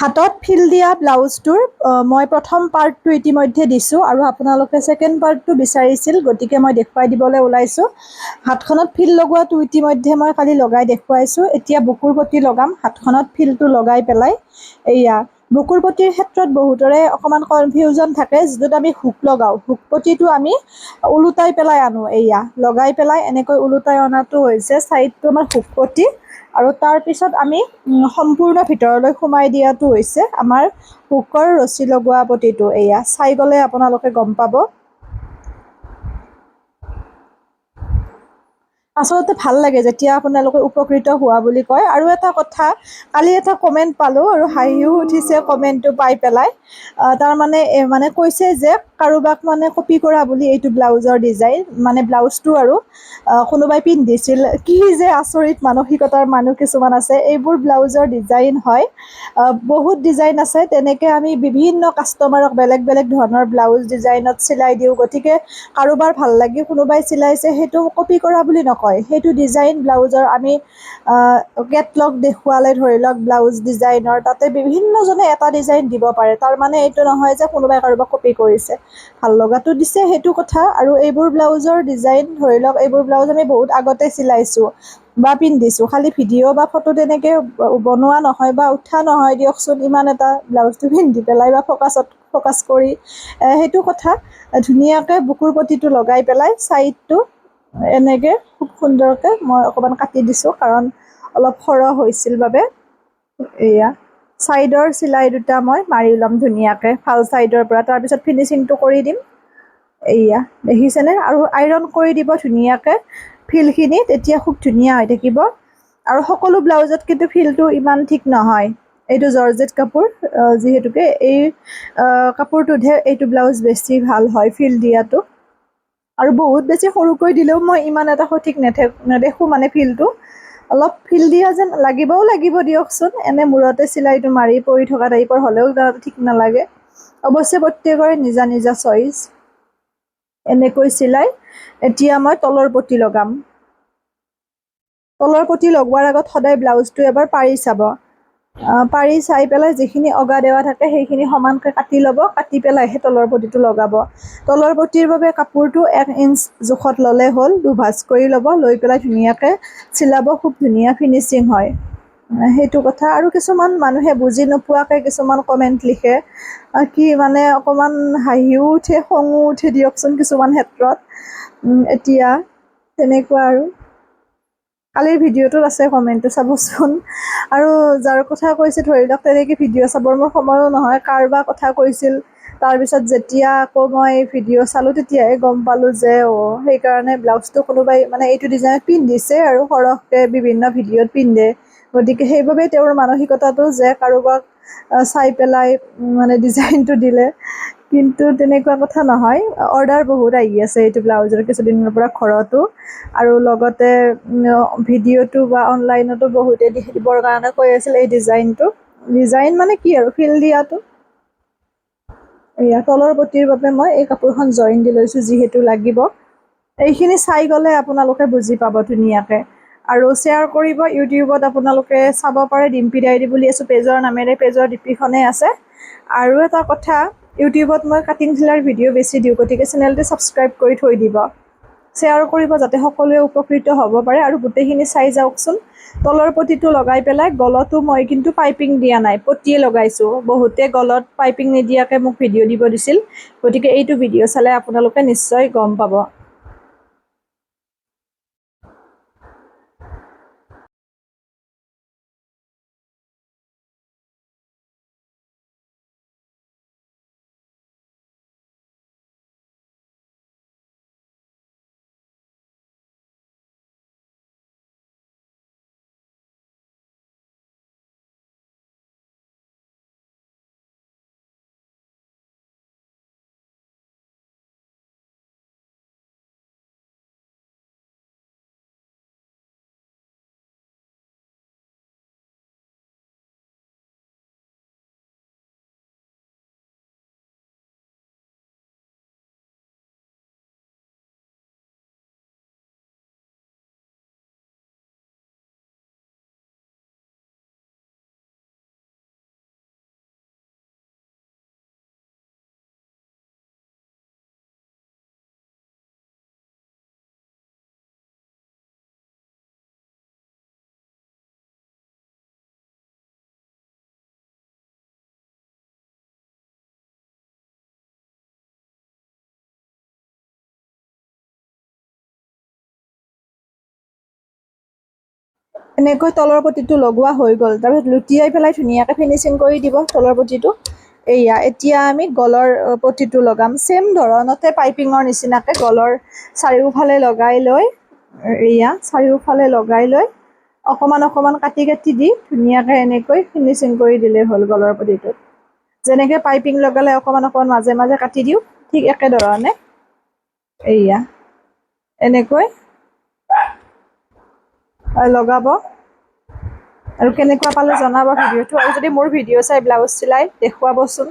হাতত ফিল দিয়া ব্লাউজটোৰ মই প্ৰথম পাৰ্টটো ইতিমধ্যে দিছোঁ আৰু আপোনালোকে ছেকেণ্ড পাৰ্টটো বিচাৰিছিল গতিকে মই দেখুৱাই দিবলৈ ওলাইছোঁ। হাতখনত ফিল লগোৱাটো ইতিমধ্যে মই কালি লগাই দেখুৱাইছোঁ। এতিয়া বুকুৰ পটি লগাম হাতখনত ফিলটো লগাই পেলাই এয়া বুকুৰ পটিৰ ক্ষেত্ৰত বহুতৰে অকণমান কনফিউজন থাকে যিটোত আমি হুক লগাওঁ। হুক পটিটো আমি ওলোটাই পেলাই আনো এয়া লগাই পেলাই এনেকৈ ওলোটাই অনাটো হৈছে ছাইডটো আমাৰ হুক পটি আৰু তাৰপিছত আমি সম্পূৰ্ণ ভিতৰলৈ সোমাই দিয়াটো হৈছে আমাৰ হুকৰ ৰছী লগোৱা পটিটো এয়া চাই গ'লে আপোনালোকে গম পাব। আচলতে ভাল লাগে যেতিয়া আপোনালোকে উপকৃত হোৱা বুলি কয়। আৰু এটা কথা কালি এটা কমেণ্ট পালোঁ আৰু হাঁহিও উঠিছে কমেণ্টটো পাই পেলাই। তাৰমানে মানে কৈছে যে কাৰোবাক মানে কপি কৰা বুলি এইটো ব্লাউজৰ ডিজাইন মানে ব্লাউজটো আৰু কোনোবাই পিন্ধিছিল কি যে আচৰিত মানসিকতাৰ মানুহ কিছুমান আছে এইবোৰ ব্লাউজৰ ডিজাইন হয়। বহুত ডিজাইন আছে তেনেকৈ আমি বিভিন্ন কাষ্টমাৰক বেলেগ বেলেগ ধৰণৰ ব্লাউজ ডিজাইনত চিলাই দিওঁ গতিকে কাৰোবাৰ ভাল লাগি কোনোবাই চিলাইছে সেইটো কপি কৰা বুলি নকয় সেইটো ডিজাইন ব্লাউজৰ আমি কেটলগ দেখুৱালে ধৰি লওক ব্লাউজ ডিজাইনৰ তাতে বিভিন্নজনে এটা ডিজাইন দিব পাৰে তাৰমানে এইটো নহয় যে কোনোবাই কাৰোবাক কপি কৰিছে। ভাল লগাটো দিছে সেইটো কথা আৰু এইবোৰ ব্লাউজৰ ডিজাইন ধৰি লওক এইবোৰ ব্লাউজ আমি বহুত আগতে চিলাইছোঁ বা পিন্ধিছোঁ। খালি ভিডিঅ' বা ফটো তেনেকৈ বনোৱা নহয় বা উঠা নহয় দিয়কচোন ইমান এটা ব্লাউজটো পিন্ধি পেলাই বা ফ'কাছত ফ'কাছ কৰি সেইটো কথা। ধুনীয়াকৈ বুকুৰ পটিটো লগাই পেলাই ছাইডটো এনেকৈ খুব সুন্দৰকৈ মই অকণমান কাটি দিছোঁ কাৰণ অলপ সৰহ হৈছিল বাবে। এয়া। ছাইডৰ চিলাই দুটা মই মাৰি ল'ম ধুনীয়াকৈ ভাল ছাইডৰ পৰা। তাৰপিছত ফিনিচিংটো কৰি দিম। এয়া দেখিছেনে? আৰু আইৰণ কৰি দিব ধুনীয়াকৈ। ফিলখিনি তেতিয়া খুব ধুনীয়া হৈ থাকিব। আৰু সকলো ব্লাউজত কিন্তু ফিলটো ইমান ঠিক নহয়। এইটো জৰ্জেট কাপোৰ যিহেতুকে এই কাপোৰটোতহে এইটো ব্লাউজ বেছি ভাল হয় ফিল দিয়াটো। আৰু বহুত বেছি সৰুকৈ দিলেও মই ইমান এটা সঠিক নেথে নেদেখোঁ মানে ফিলটো অলপ ফিল দিয়া যেন লাগিবও লাগিব দিয়কচোন। এনে মূৰতে চিলাইটো মাৰি পৰি থকা টাইপৰ হ'লেও ইমান ঠিক নালাগে। অৱশ্যে প্ৰত্যেকৰে নিজা নিজা চইচ এনেকৈ চিলাই এতিয়া মই তলৰ পটি লগাম। তলৰ পটি লগোৱাৰ আগত সদায় ব্লাউজটো এবাৰ পাৰি চাব। পাৰি চাই পেলাই যিখিনি অগা দেৱা থাকে সেইখিনি সমানকৈ কাটি ল'ব কাটি পেলাইহে তলৰ পটিটো লগাব। তলৰ পটিৰ বাবে কাপোৰটো এক ইঞ্চ জোখত ল'লে হ'ল দুভাজ কৰি ল'ব লৈ পেলাই ধুনীয়াকৈ চিলাব খুব ধুনীয়া ফিনিচিং হয়। সেইটো কথা। আৰু কিছুমান মানুহে বুজি নোপোৱাকৈ কিছুমান কমেণ্ট লিখে। কি মানে অকণমান হাঁহিও উঠে খঙো উঠে দিয়কচোন কিছুমান ক্ষেত্ৰত। এতিয়া তেনেকুৱা আৰু। কালিৰ ভিডিঅ'টোত আছে কমেণ্টটো চাবচোন। আৰু যাৰ কথা কৈছে ধৰি লওক তেনেকৈ ভিডিঅ' চাবৰ মোৰ সময়ো নহয় কাৰোবাৰ কথা কৈছিল। তাৰপিছত যেতিয়া আকৌ মই ভিডিঅ' চালোঁ তেতিয়াহে গম পালোঁ যে অঁ সেইকাৰণে ব্লাউজটো কোনোবাই মানে এইটো ডিজাইনত পিন্ধিছে আৰু সৰহকৈ বিভিন্ন ভিডিঅ'ত পিন্ধে। গতিকে সেইবাবেই তেওঁৰ মানসিকতাটো যে কাৰোবাক চাই পেলাই মানে ডিজাইনটো দিলে। কিন্তু তেনেকুৱা কথা নহয়। অৰ্ডাৰ বহুত আহি আছে এইটো ব্লাউজৰ কিছুদিনৰ পৰা ঘৰতো। আৰু লগতে ভিডিঅ'টো বা অনলাইনতো বহুতে দিবৰ কাৰণে কৈ আছিল এই ডিজাইনটো। ডিজাইন মানে কি আৰু? ফিল দিয়াটো। এয়া তলৰ পটিৰ বাবে মই এই কাপোৰখন জইন দি লৈছোঁ যিহেতু লাগিব। এইখিনি চাই গ'লে আপোনালোকে বুজি পাব ধুনীয়াকৈ। আৰু শ্বেয়াৰ কৰিব ইউটিউবত আপোনালোকে চাব পাৰে ডিম্পি ডায়েৰী বুলি আছোঁ। পেজৰ নামেৰে পেজৰ ডিপিখনেই আছে। আৰু এটা কথা ইউটিউবত মই কাটিং চিলাইৰ ভিডিঅ' বেছি দিওঁ। গতিকে চেনেলটো ছাবস্ক্ৰাইব কৰি থৈ দিব। শ্বেয়াৰ কৰিব যাতে সকলোৱে উপকৃত হ'ব পাৰে। আৰু গোটেইখিনি চাই যাওকচোন। তলৰ পটিটো লগাই পেলাই গলতো মই কিন্তু পাইপিং দিয়া নাই। পটিয়ে লগাইছোঁ। বহুতে গলত পাইপিং নিদিয়াকৈ মোক ভিডিঅ' দিব দিছিল। গতিকে এইটো ভিডিঅ' চালে আপোনালোকে নিশ্চয় গম পাব। এনেকৈ তলৰ পটিটো লগোৱা হৈ গ'ল। তাৰপিছত লুটিয়াই পেলাই ধুনীয়াকৈ ফিনিচিং কৰি দিব তলৰ পটিটো। এয়া এতিয়া আমি গলৰ অ, পটিটো লগাম। ছেম ধৰণতে পাইপিঙৰ নিচিনাকৈ গলৰ চাৰিওফালে লগাই লৈ এয়া চাৰিওফালে লগাই লৈ অকণমান অকণমান কাটি কাটি দি ধুনীয়াকৈ এনেকৈ ফিনিচিং কৰি দিলেই হ'ল গলৰ পটিটোত। যেনেকৈ পাইপিং লগালে অকণমান অকণমান মাজে মাজে কাটি দিওঁ ঠিক একেধৰণে। এয়া এনেকৈ লগাব। আৰু কেনেকুৱা পালে জনাব ভিডিঅ'টো। আৰু যদি মোৰ ভিডিঅ' চাই ব্লাউজ চিলাই দেখুৱাবচোন।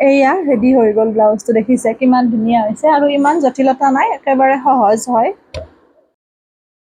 এয়া ৰেডি হৈ গ'ল ব্লাউজটো দেখিছে কিমান ধুনীয়া হৈছে আৰু ইমান জটিলতা নাই একেবাৰে সহজ হয়।